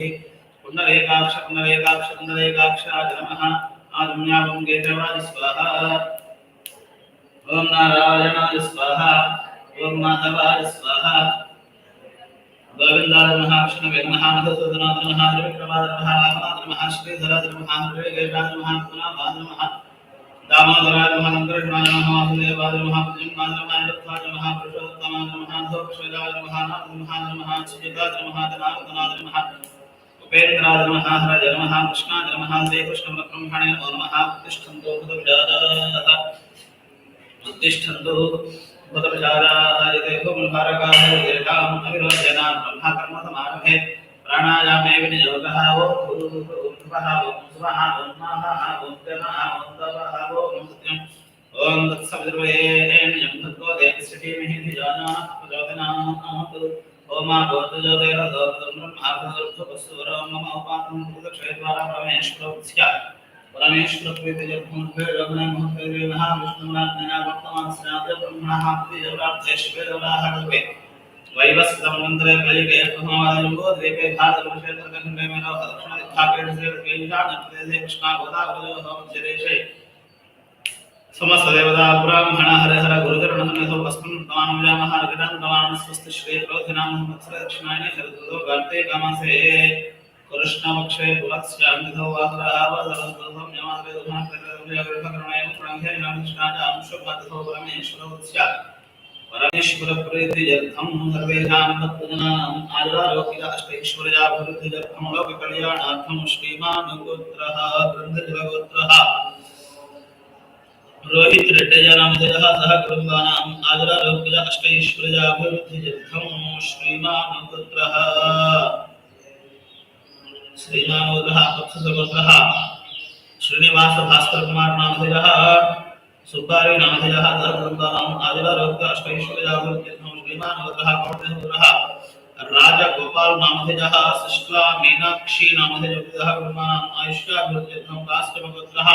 पुनरेकाक्ष पुनरेकाक्ष पुनरेकाक्षाय नमः। आजुम्यावं गेतवाय स्वाहा। ॐ नारायणाय स्वाहा। ॐ माधवाय स्वाहा। गोविन्दाय नमः, विष्णवे नमः, मधुसूदनाय नमः त्रिविक्रमाय नमः वामनाय नमः, श्रीधराय नमः निर्वेगेशाय नमः, पुनाभाय नमः, दामोदराय नमः नन्दकृष्णाय नमः, वासुदेवाय नमः प्रद्युम्नाय नमः अनिरुद्धाय नमः, पुरुषोत्तमाय नमः धोक्षजाय नमः नारसिंहाय नमः सुजिताय नमः, जनार्दनाय नमः। उपेन्द्राय नमः हरय नमः कृष्णाय नमः श्रीकृष्णब्रह्मणे नमो नमः उत्तिष्ठन्तु भूतविजाताः उत्तिष्ठन्तु भूतविजाताः यते भूमभारकाः येषाम् अविरोध्यनान् ब्रह्म कर्म समारभे प्राणायामे विनियोगः वो भूर्भुवः वो सुवः वो महः वो गणः वो तपः वो सत्यम् ॐ तत्सवितुर्वरेण्यं भर्गो देवस्य धीमहि धियो प्रचोदयात् ओमा ब्रह्माभूतपस्सुरो मम उपातं भूतक्षयद्वारा परमेश्वरस्य परमेश्वरत्वेतजर्भुर्भेरघुनमुखेर्विमः विष्णुनाथ्नया वर्तमान स्नाते ब्रह्मणः प्रियप्राप्तेष्वेदवराः कल्पे वैवस्वतमन्त्रे कलिके कुमारजम्बो द्वीपे मेनो दक्षिणदिक्खापेडसे केशानप्रदेशे कृष्णागोदावरयोः मध्यदेशे समस्त देवता ब्राह्मण, हरे हर गुरुचरण समेतो वस्त्रं तमाम विरामः रगिरां तमाम स्वस्ति श्री क्रोधिनां संवत्सर दक्षिणायने शरदुदो कार्ते कामसे कृष्णपक्षे पुलस्यान्तिथो वासरः वसरस्वतं यमाद्रे दुःखं प्रकृतिविजयकरुणाय प्रणघे नामकृष्णाजां शुभतिथो परमेश्वरवत्स्य परमेश्वरप्रीतियर्थं सर्वेषां भक्तजनानाम् आयुरारोग्य अष्टैश्वर्याभिवृद्धियर्थं लोककल्याणार्थं श्रीमान् गोत्रः ग्रन्थजलगोत्रः रोहित रेड्डया नामधेयः सह कुटुम्बानाम् आदरारोग्य अष्टैश्वर्याभिवृद्धियर्थं श्रीमान् पुत्रः श्रीमान् उग्रः पक्षसगोत्रः श्रीनिवास भास्कर कुमार नामधेयः सुब्बारी नामधेयः सह कुटुम्बानाम् आदरारोग्य अष्टैश्वर्याभिवृद्धियर्थं श्रीमान् उग्रः पक्षसगोत्रः राजगोपाल नामधेयः शिष्ला मीनाक्षी नामधेयः कुटुम्बानाम् काश्यपगोत्रः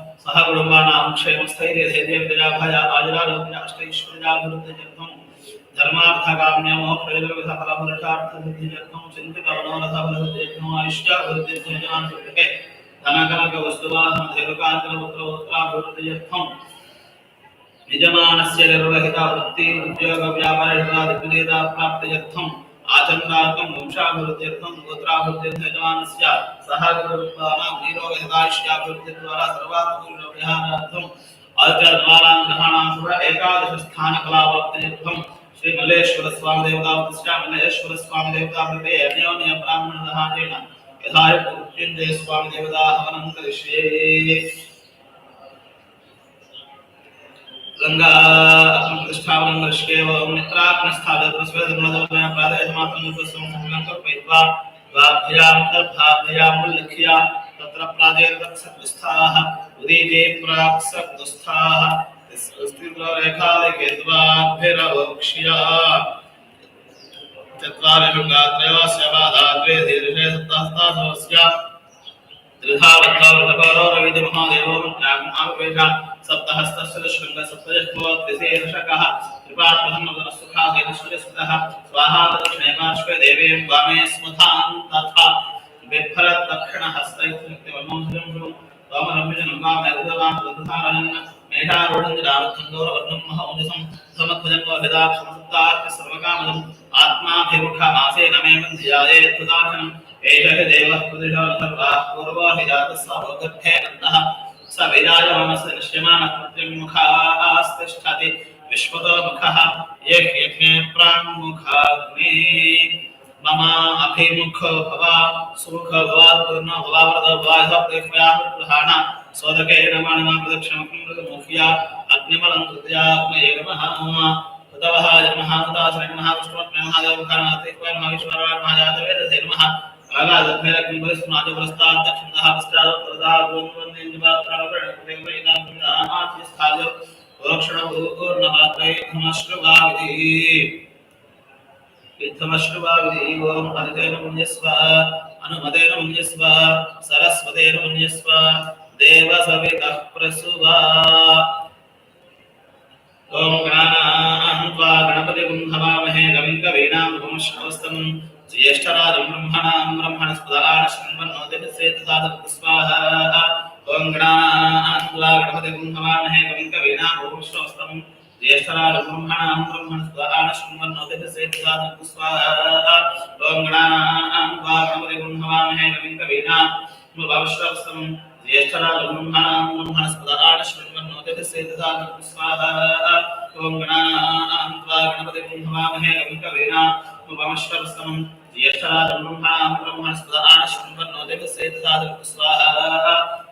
सह कुटुम्बानां क्षेमस्थैर्यधैर्यविजयाभय आयुरारोग्य अष्टैश्वर्याभिवृद्ध्यर्थं धर्मार्थकाम्यमोक्षयदविधफलपुरुषार्थसिद्ध्यर्थं चिन्तितमनोरथबलदत्यर्थम् आयुष्याभिवृद्ध्यर्थं धनकनकवस्तुवाहनधैरुकान्तरपुत्रपुत्राभिवृद्ध्यर्थं निर्वहिता वृत्ति उद्योगव्यापारहितादिग्विजयता प्राप्त्यर्थम् आचन्द्रार्थं वंशाभिवृद्ध्यर्थं गोत्राभिवृद्ध्यर्थं यजमानस्य सह गुरुत्वानां नीरोगहितायुष्याभिवृद्धिद्वारा सर्वात्मविहारार्थम् आचार्यद्वारां ग्रहाणां शुभ एकादशस्थानकलावाप्त्यर्थं श्रीमल्लेश्वर स्वामी देवता मल्लेश्वर स्वामी देवता कृते अन्योन्य ब्राह्मणदहानेन यथा मृत्युञ्जय स्वामी देवता हवनं करिष्ये। गंगा प्रतिष्ठावनं दृश्येव मित्राग्नस्थापितस्वेदमनदोदय प्रादयमात्रं स्वस्वं संगं कल्पयित्वा द्वाभ्यां दर्भाभ्यां उल्लिख्य तत्र प्रादेर्दक्षस्थाः उदीजे प्राक्सक्तस्थाः स्थितिरेखादिके द्वाभिरवक्ष्या चत्वारिषु गात्रयोस्य बाधा द्वे दीर्घे सप्तहस्तासवस्य त्रिधावत्तावृतपौरविधिमहादेवो सप्तजस्त्वत्रिशेषकः कृपात्महन्नदनसुखादेश्वरस्तः स्वाहा दक्षिणे पार्श्वे देवीं वामे स्मथां तथा वामरम्यजनं वामेरुदवां तथारन् मेधारूढञ्जरावच्छन्दोरवर्णं महौजसं समत्वजन्मभिदाक्षमसत्तार्थ सर्वकामदम् आत्माभिमुखमासेन मे वन्ध्यायेत् सुदासनम् एष हि देवः पुरुषो पूर्वो हि जातः स भोगर्थेनन्दः स विराजमानस्य दृश्यमानः कृत्रिमुखास्तिष्ठति विश्वतो मुखः यज्ञे प्राङ्मुखाग्ने मम अभिमुखो भव सुमुख भवात्पूर्णो भवावृतो भवासप्रेक्ष्मयाः प्रधान। सोदकेन माणिमा प्रदक्षिणमुख्या, अग्निमलं कृत्याग्नये नमः। ततवः जन्मः तथा श्रीमः विष्णुमः देवकानातिक्वै नमः विश्वराय नमः जातवेदसे नमः। आगादभैरकुम्भस्मादिपुरस्ताद्दक्षिणतः पश्चादुत्तरतः गोमुवन्नेन्दुवाप्राणप्रणवेन्दुवैनामुदामाचिस्थाय ओक्षणभूर्नभाद्वैथमश्रुभाविधिः इत्थमश्रुभाविधिः ॐ हरितेन मुञ्जस्व अनुमतेन मुञ्जस्व सरस्वतेन मुञ्जस्व देवसवितः प्रसुवा ॐ गणानाहं त्वा गणपतिगुं हवामहे गविं कवीनां पुंश्रवस्तम् ज्येष्ठराजं ब्रह्मणां ब्रह्मणस्पदाश्वन्वन्नोदिस्वाहा ॐ गणान्कुला गणपतिं भवामहे कविकवीनाभूष्णोस्तम् ज्येष्ठराजं ब्रह्मणां ब्रह्मणस्पदाश्वन्वन्नोदिस्वाहा ॐ गणान्कुला జ్యేష్ఠరాజబ్రహ్మణాం బ్రహ్మణస్పదాన శుంభన్నో దేవసేతసాధులకు స్వాహ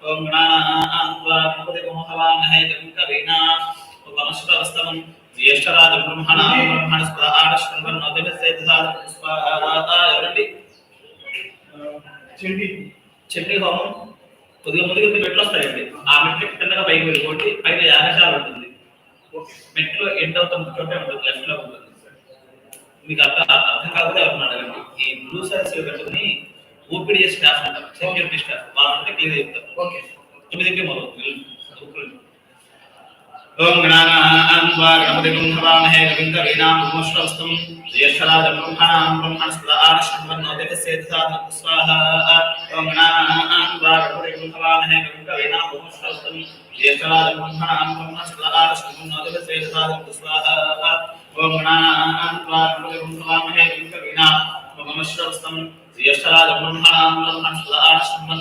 ఓం గణానాం ద్వారా గణపతి మోహవామహే కవినా ఉపమశ్వస్తవం జ్యేష్ఠరాజ బ్రహ్మణాం బ్రహ్మణస్పదాన శుంభన్నో దేవసేతసాధులకు స్వాహ ఎవరండి చెండి చెండి హోమం కొద్దిగా ముందుగా మెట్లు వస్తాయండి ఆ మెట్లు కిందగా పైకి వెళ్ళిపోయి పైన యాగశాల ఉంటుంది మెట్లు ఎండ్ అవుతుంది చోటే ఉంటుంది లెఫ్ట్లో ఉంటుంది. మీకు అర్థం అర్థం కాకపోతే ఎవరు అడగండి ఈ బ్లూ సైన్స్ కట్టుకుని ఓపీడీ స్టాఫ్ అంటారు సెక్యూరిటీ స్టాఫ్ వాళ్ళంటే క్లియర్ చెప్తారు ఓకే తొమ్మిదింటి మొదలు ఓం గణానాన్వా గణపతిం హవామహే కవిం కవీనాం భూమశ్రవస్తం జ్యేష్ఠరాజం బ్రహ్మణాం బ్రహ్మణస్పదాన శృణ్వన్నోదిసేతసాదం స్వాహా ఓం గణానాన్వా గణపతిం హవామహే ఏకరాజం బ్రహ్మణాం బ్రహ్మ శుక్రరాజ శుభం నదుల శ్రేష్ఠాజం స్వాహ. ఓం గణానాం ప్రాణం స్వామహే వింకవినా మమశ్రవస్తం జ్యేష్ఠరాజ బ్రహ్మణాం బ్రహ్మ శుక్రరాజ శుభం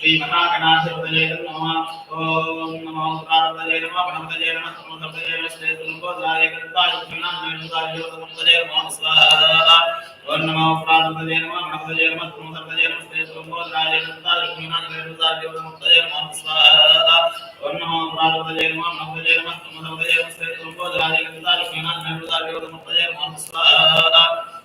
श्री महागणाधिपतये नमः ॐ नमो उद्रापतये नमः गणपतये नमः समस्तपतये नमः श्री सुलभोदराय कृताय कृणाय नमः समस्तपतये नमः स्वाहा ॐ नमो उद्रापतये नमः गणपतये नमः समस्तपतये नमः श्री सुलभोदराय कृताय कृणाय नमः स्वाहा ॐ नमो उद्रापतये नमः गणपतये नमः समस्तपतये नमः श्री सुलभोदराय कृताय कृणाय नमः स्वाहा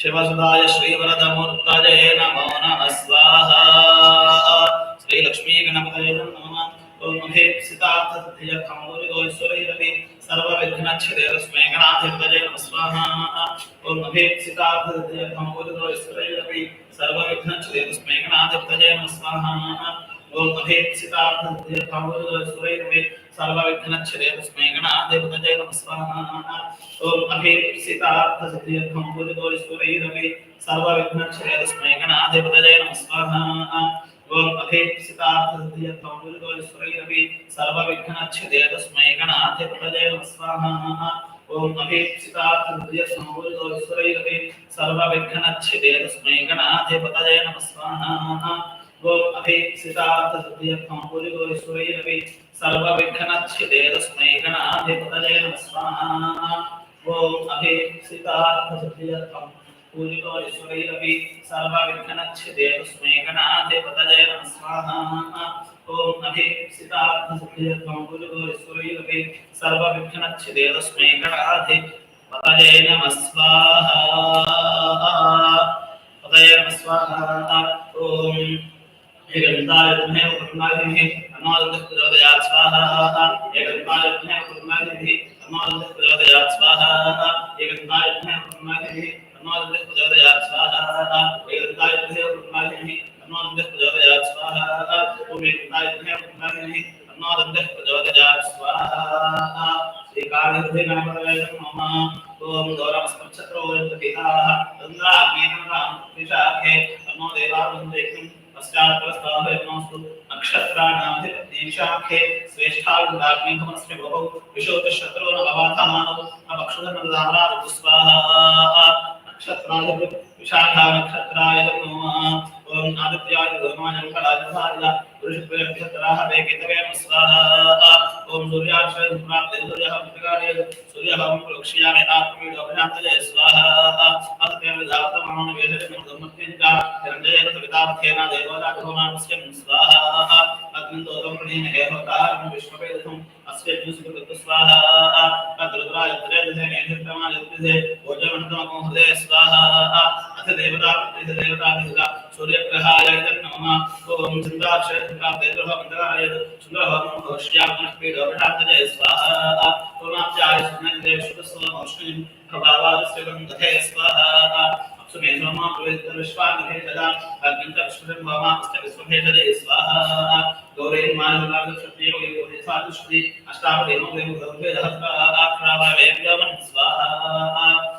शिवसुदाय श्रीवरदमूर्ताय नमो नमः स्वाहा। श्रीलक्ष्मीगणपतये नमः। ॐ अभेप्सितार्थसिद्धियर्थमौरिगोश्वरैरपि सर्वविघ्नच्छदे गणाधिपतये नमः स्वाहा। ॐ अभेप्सितार्थसिद्धियर्थमौरिगोश्वरैरपि सर्वविघ्नच्छदे गणाधिपतये नमः स्वाहा। ॐ अभेप्सितार्थसिद्धियर्थमौरिगोश्वरैरपि సత్య కమోరిగోశ్వరైరవి సర్వ విఘ్నచ్ఛదే రస్మై గణాధిపతయే నమ స్వాహా ఓం మహే సితార్థ సత్య కమోరిగోశ్వరైరవి సర్వ విఘ్నచ్ఛదే రస్మై గణాధిపతయే నమ స్వాహా ఓం అభీప్సితార్థ సిద్ధియర్థం పురితోశ్వరైరవి సర్వ విఘ్నక్షరే తస్మై గణాధిపతయే నమ స్వాహా ఓం అభీప్సితార్థ సిద్ధియర్థం పురితోశ్వరైరవి సర్వ విఘ్నక్షరే తస్మై గణాధిపతయే నమ స్వాహా ఓం అభీప్సితార్థ సిద్ధియర్థం పురితోశ్వరైరవి సర్వ విఘ్నక్షరే తస్మై గణాధిపతయే నమ స్వాహా ఓం అభీప్సితార్థ సిద్ధియర్థం పురితోశ్వరైరవి సర్వ విఘ్నక్షరే తస్మై గణాధిపతయే నమ స్వాహా ఓం అభీప్సితార్థ సిద్ధియర్థం పూజితో ఈశ్వరైరవి సర్వ ఏకంతాయుత్మే ఉపమాదిభిః అమాదస్త్రోదయాత్ స్వాహాః ఏకంతాయుత్మే ఉపమాదిభిః అమాదస్త్రోదయాత్ స్వాహాః ఏకంతాయుత్మే ఉపమాదిభిః అమాదస్త్రోదయాత్ స్వాహాః ఏకంతాయుత్మే ఉపమాదిభిః అమాదస్త్రోదయాత్ స్వాహాః ఉపేకంతాయుత్మే ఉపమాదిభిః అమాదస్త్రోదయాత్ స్వాహాః శ్రీకాళహృది నామరవేదం మమ ఓం గౌరవస్మక్షత్రో పితాః చంద్రాగ్నేయం రామ పిశాఖే నమో దేవావంతేకం पश्चात् प्रस्तावयमास्तु नक्षत्राणाधिपतीक्षाखे श्रेष्ठारुण्डाग्निभवनस्य भवौ विशोचशत्रो न अवाथमानौ न पक्षुधनदारारुतु स्वाहा नक्षत्राधिपति विशाखा नक्षत्राय नमः। ॐ आदित्याय धर्माय कलाय ओम सूर्याक्षय प्राप्ते सूर्यः प्रतिकारे सूर्यः प्रोक्ष्यामि आत्मीडोभ्यान्तजे स्वाहा अस्तेन विधातमानं वेदनं सम्मत्यञ्च हिरण्येन सवितार्थेन देवराघवमानस्य स्वाहा अग्निदोतं प्रणीमहे होतारं विश्ववेदसम् अस्य जुसुकृत स्वाहा अद्रुद्राय त्रयदशे नेत्रमाय यत्रिसे हृदय स्वाहा अथ देवता देवता विहिता सूर्यग्रहाय नमः ओम चन्द्राक्षय चन्द्रादेवः मन्दराय चन्द्रः होश्यामः पीडोभ्रान्तजे स्वाहा ओमाप्याय सुनन्दे शुभस्वमोष्णिं प्रभावास्य गन्धे स्वाहा सुमे सोमा प्रवेद विश्वानिधे तदा अग्निं तक्षुरं भवामश्च विश्वभेदे स्वाहा गौरे मानवाग सत्ये वे गौरे साधुष्टि अष्टावधे नो देव गौरे दहस्रावा वेद्यवन् स्वाहा गौरे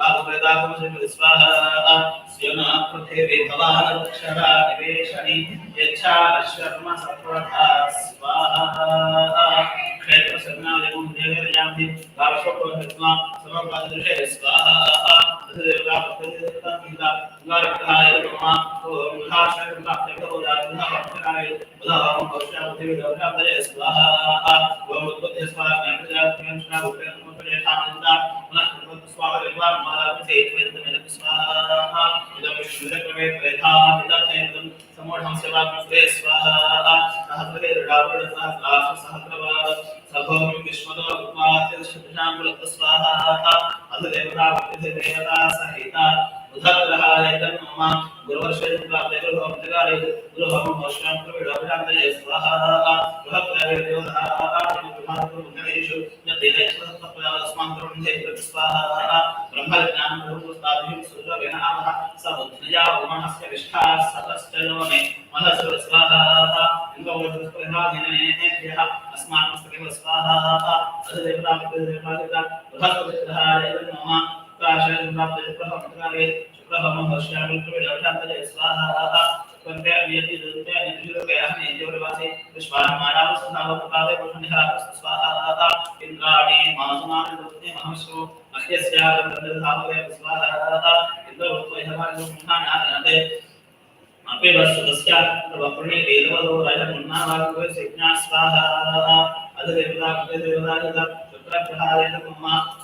बाहुवेदागम से स्वाहा स्योना पृथ्वी भवान अक्षरा निवेशनि यच्छा शर्म सत्वथा स्वाहा क्षेत्र सन्नाय मुं देवयामि भावशोको हित्वा समपादृशे स्वाहा देवता प्रतिदेवता पिता द्वारकाय नमः ओम हाशय प्राप्ते भवदानः भक्ताय उदाहरणं भविष्यामि देवताय स्वाहा ओम बुद्धे स्वाहा ज्ञानजात्यं श्रावके नमः थानन्दा पुनः स्वाहा विद्वान् स्वाहा इदं विश्वक्रमे प्रेधा विदतेन्दं समोढं सेवाग्रे स्वाहा सहस्रेर्डावण सहस्राश सहस्रवाद सभों विश्वतो उपात्यशब्दाङ्गुलत स्वाहा अथ देवता देवता सहिता ఉదాహరణ మమ గురువర్షం ప్రాప్త గృహోమృతకాలే గృహం మోషణం प्राशय प्राप्ते शुक्रः शुक्रः महर्ष्यामि प्रविडोभ्रान्तये स्वाहा वंदे यति दन्ते निजुरके अहने जीववासे विश्वामाराव सदाव प्रपादे पुष्णिहार स्वाहा इन्द्राणि मासुनानि दुर्ते महसु अह्यस्यागन्धधावते स्वाहा इन्द्रवत्तो यहवाजो मुखानादे अपे वस्तुतस्य प्रवपुणे देवलो राजमुन्नावागो सिज्ञा, स्वाहा अधदेवता देवता शुक्रग्रहाय नमः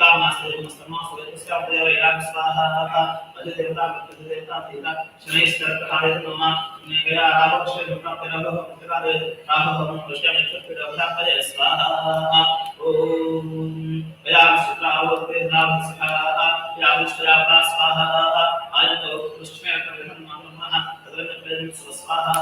क्षमत्वं साक्षिण सुद्धः मालो स्वाहा नमः नमो स्वाहा तदा देवता स्वाहा अजदेवता देवता देवता शनैश्चरकाय नमः गया रामकृष्ण प्राप्तिरभव प्रकारे रामभवं दृश्यामि क्षत्रियवधापय स्वाहा ओम गया शुक्लावते नाम सखा या विश्वया स्वाहा आयतो कृष्णे कविहं नमः तदनप्रेम स्वाहा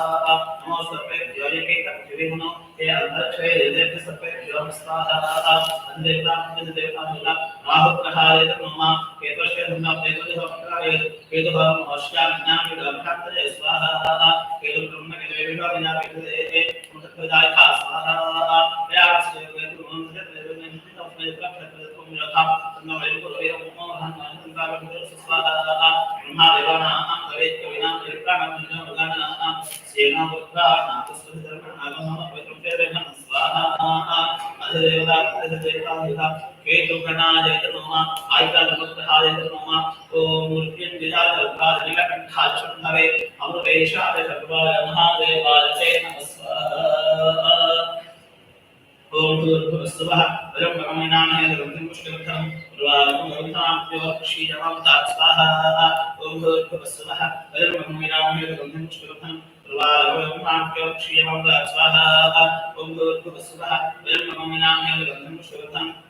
नमो सर्वे योयके तत्विनो हे अन्तरक्षये देवते सर्वे स्वाहा अन्देवता देवता देवता राहुग्रहाय नमः केतुषे नमः देवदेव प्रकारे केतुभं होश्यामि ज्ञानि लभ्रान्तरे स्वाहा केतु ब्रह्म के विभव विना विदे मुक्तदाय खा स्वाहा व्यास्य वेदु मंत्र देवने नित्य अपने प्रक्षत्र तुम यथा तन्न वेदु वे ओम हनुमान संकार स्वाहा ब्रह्मा देवाना अंतरे कविना प्राण मन उदाना सेना बुद्धा नाथ सुधर्म आगम पवित्र तेरे मन स्वाहा अधिदेवता अधिदेवता देवता केतु गणाय नमः आयता नमस्काराय नमः ओम मृत्युंजयाय नमः नीलकंठाय चंदवे अमृतेशाय सर्वाय महादेवाय ते नमः। स्वाहा ओम भूर्भुवस्सुवः वयं परमेनामहे द्रव्यं पुष्टिवर्थं पूर्वागमं गौताभ्यो क्षीयमवतात् स्वाहा। ओम भूर्भुवस्सुवः वयं परमेनामहे द्रव्यं पुष्टिवर्थं पूर्वागमं क्षीयमवतात् स्वाहा। ओम भूर्भुवस्सुवः द्रव्यं पुष्टिवर्थं क्षीयमावदा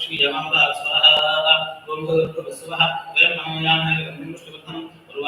ஸ்ரீயமந்தா ஸ்வஹா ஓம் ஸ்வஹா ஓம் நமோ யாமே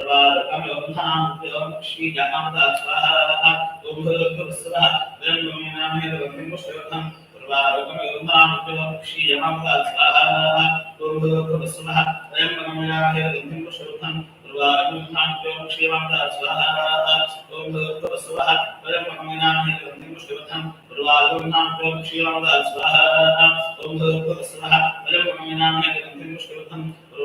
सर्वार्थम ओम श्री जगमता स्वाहा ओम भगवत स्वाहा ब्रह्म नाम हे भगवत मुश्रकम सर्वार्थम ओम श्री जगमता स्वाहा ओम भगवत स्वाहा ब्रह्म नाम हे भगवत मुश्रकम सर्वार्थम श्री जगमता स्वाहा ओम भगवत स्वाहा ब्रह्म नाम हे भगवत मुश्रकम सर्वार्थम श्री जगमता स्वाहा ओम भगवत स्वाहा ब्रह्म नाम हे भगवत मुश्रकम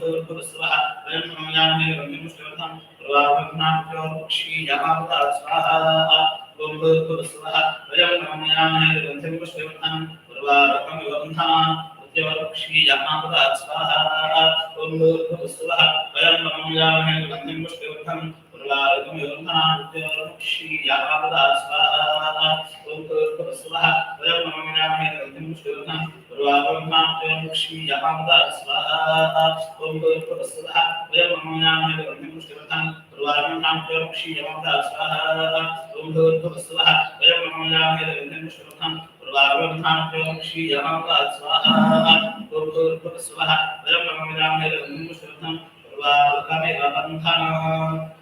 स्वाहा वयं नमयामि रविमुष्टवतां प्रभावनां प्रक्षीयामता स्वाहा ॐ स्वाहा वयं नमयामि रविमुष्टवतां प्रभावकं विबन्धां प्रत्यवक्षीयामता स्वाहा ॐ स्वाहा वयं नमयामि रविमुष्टवतां మంత్రులారకం యోర్మనాంతయోరం శ్రీ యాపాపదా స్వాహా ఓం కురుర్కు స్వాహ వయం నమ వినామే గంతిం శురున గురువాపమాంతయోరం శ్రీ యాపాపదా స్వాహా ఓం కురుర్కు స్వాహ వయం నమ వినామే గంతిం శురున గురువాపమాంతయోరం శ్రీ యాపాపదా స్వాహా ఓం కురుర్కు స్వాహ వయం నమ వినామే గంతిం శురున గురువాపమాంతయోరం శ్రీ యాపాపదా స్వాహా ఓం కురుర్కు స్వాహ వయం నమ వినామే గంతిం శురున सर्वालोकमेव बन्धनम्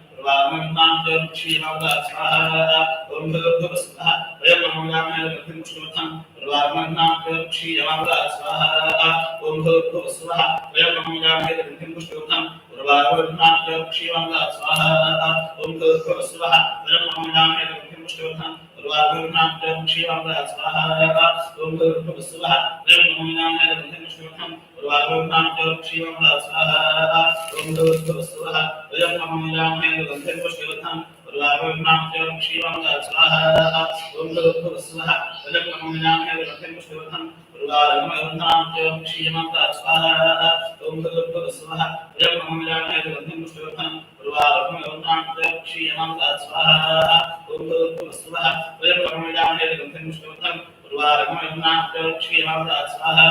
उर्वारुकमनां क्षीयमावदा स्वाहा ओम भूर्भुवः स्वः यज्ञमयामहे गन्धं पुष्पवथं उर्वारुकमनां क्षीयमावदा स्वाहा ओम भूर्भुवः स्वः यज्ञमयामहे गन्धं पुष्पवथं उर्वारुकमनां क्षीयमावदा स्वाहा ओम भूर्भुवः स्वः यज्ञमयामहे गन्धं पुष्पवथं उर्वारुकमनां क्षीयमावदा स्वाहा ओम भूर्भुवः पुष्पवथं उर्वारुकमनां क्षीयमावदा स्वाहा ओम भूर्भुवः स्वः यज्ञमयामहे गन्धं पुष्पवथं उर्वारुकमनां स्वाहा ओम भूर्भुवः स्वः यज्ञमयामहे गन्धं पुष्पवथं उर्वारुकमनां स्वाहा ओम भूर्भुवः स्वः यज्ञमयामहे गन्धं पुष्पवथं उर्वारुकमनां स्वाहा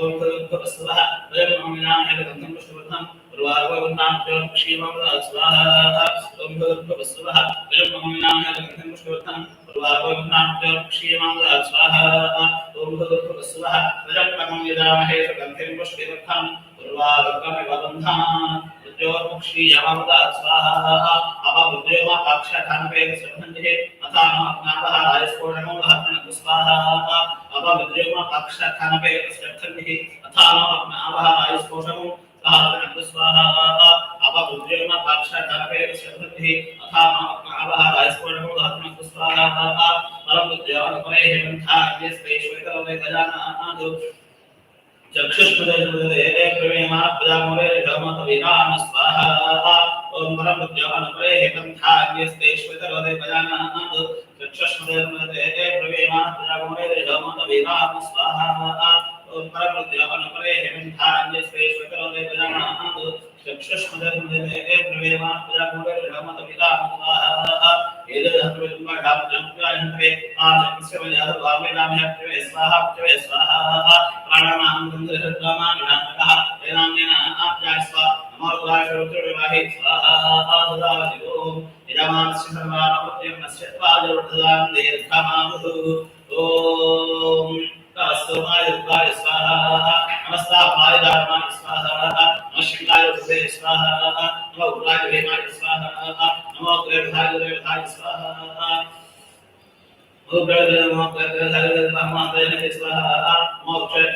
ओम भूर्भुवः स्वः यज्ञमयामहे गन्धं उर्वारुकमनां क्षीयमावदा स्वाहा ओम भूर्भुवः स्वः यज्ञमयामहे गन्धं पुष्पवथं उर्वारुकमनां क्षीयमावदा स्वाहा ओम भूर्भुवः स्वः यज्ञमयामहे गन्धं पुष्पवथं उर्वारुकमिव बन्धान् उद्योगक्षीयमावदा स्वाहा अपमुद्योमा पाक्षाठानवेद संबन्धे अथानो अग्नावः राजस्फोटनो धातुनः स्वाहा अपमुद्योमा पाक्षाठानवेद संबन्धे अथानो अग्नावः राजस्फोटनो धातुनः स्वाहा अपमुद्योमा पाक्षाठानवेद संबन्धे अथानो अग्नावः राजस्फोटनो धातुनः स्वाहा स्वाहा ओम परम ज्ञानपरे हेतंथाग्यस्ते श्वेतवदे पजानाद चक्षुष्पदे प्रवेमा प्रजामोरे धर्मत विराम स्वाहा ओम परम ज्ञानपरे हेतंथाग्यस्ते श्वेतवदे पजानाद चक्षुष्पदे प्रवेमा प्रजामोरे धर्मत विराम स्वाहा एदधत्वं धाम जंप्रायन्ते आनंस्य वजाद वामे नामे प्रवे स्वाहा प्रवे स्वाहा प्राणानां गन्धर्वनामः वेदान्तेन आप्याय स्वाहा नमो रुद्राय स्वाहा ददाति ओम यजमानस्य सर्वानवत्यमस्य त्वाजवर्धदां दीर्घमामुः ओम तस्माय रुद्राय स्वाहा, नमस्तापाय धर्माय स्वाहा, नमः शिवाय रुद्रे स्वाहा, नमो रुद्राय देवाय स्वाहा, नमो ग्रहाय देवाय स्वाहा ग्रह ब्रह्मांडे स्वाहा, नमो क्षय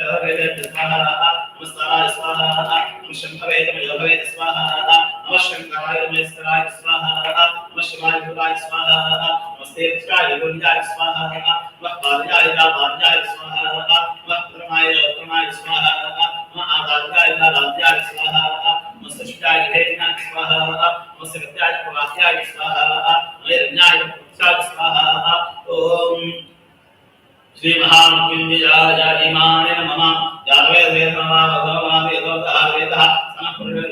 स्वाहा नमस्ताराय स्वाहा नमः शंकरे तमजभवे स्वाहा नमः शंकराय नमस्काराय स्वाहा नमः शिवाय गुराय स्वाहा नमस्ते शिवाय गुरुजाय स्वाहा नमः पार्याय पार्याय स्वाहा नमः प्रमाय प्रमाय स्वाहा नमः आधार्याय आधार्याय स्वाहा नमः शिष्टाय हेतनाय स्वाहा नमः सत्याय प्रवास्याय स्वाहा नमः यज्ञाय स्वाहा ओम श्री महामृत्युंजयाय इमाने नमः यावे वेद नमः भगवान वेदो वेदः सनपुरुषा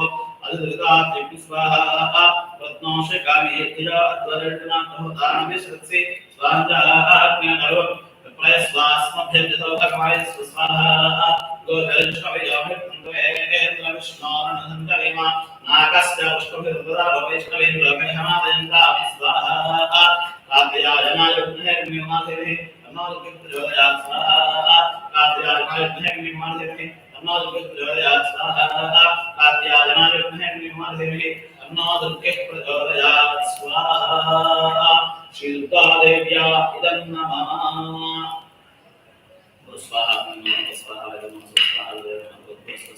अदुर्गा स्वाहा रत्नोष कामे तिजा द्वरजना तमदान विसृत्से स्वाञ्जालाज्ञानरो प्रयस्वास्मभ्यं जतो भगवाय स्वाहा गोधर्षवयोभिर्वेन्द्रविष्णोरणन्दरिमा नागस्य पुष्पभिर्वदा वैष्णवेन्द्रकैहमादयन्ता स्वाहा काव्यायनाय पुनर्निर्माधिरे स्वाहा काव्यायनाय पुनर्निर्माधिरे तमोद्विग्रहया स्वाहा काव्यायनाय पुनर्निर्माधिरे तमोद्विग्रहया प्रचोदयात् स्वाहा श्रीदुर्गादेव्या इदं नमः स्वाहा स्वाहा स्वाहा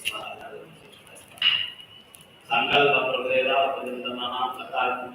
स्वाहा संकल्प प्रवेदा पर्यन्तमः अकार्यं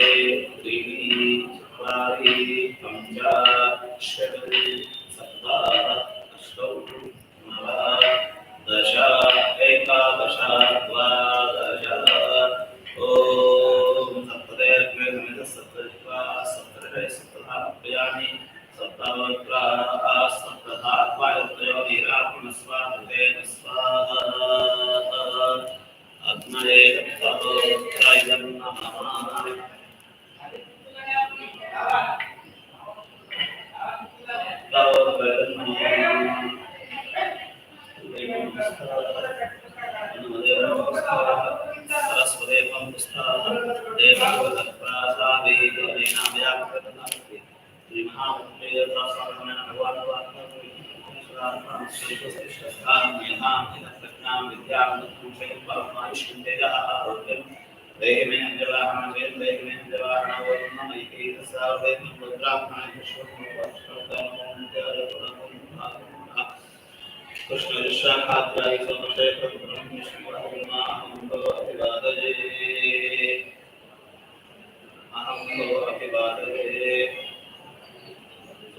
कृष्णशाखाद्रायिकमशेखरब्रह्मविष्णुराभिवादये अहं भव अभिवादये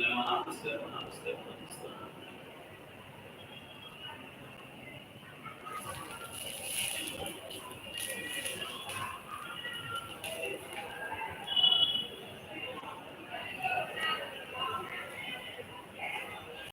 lemon apples, lemon apples, lemon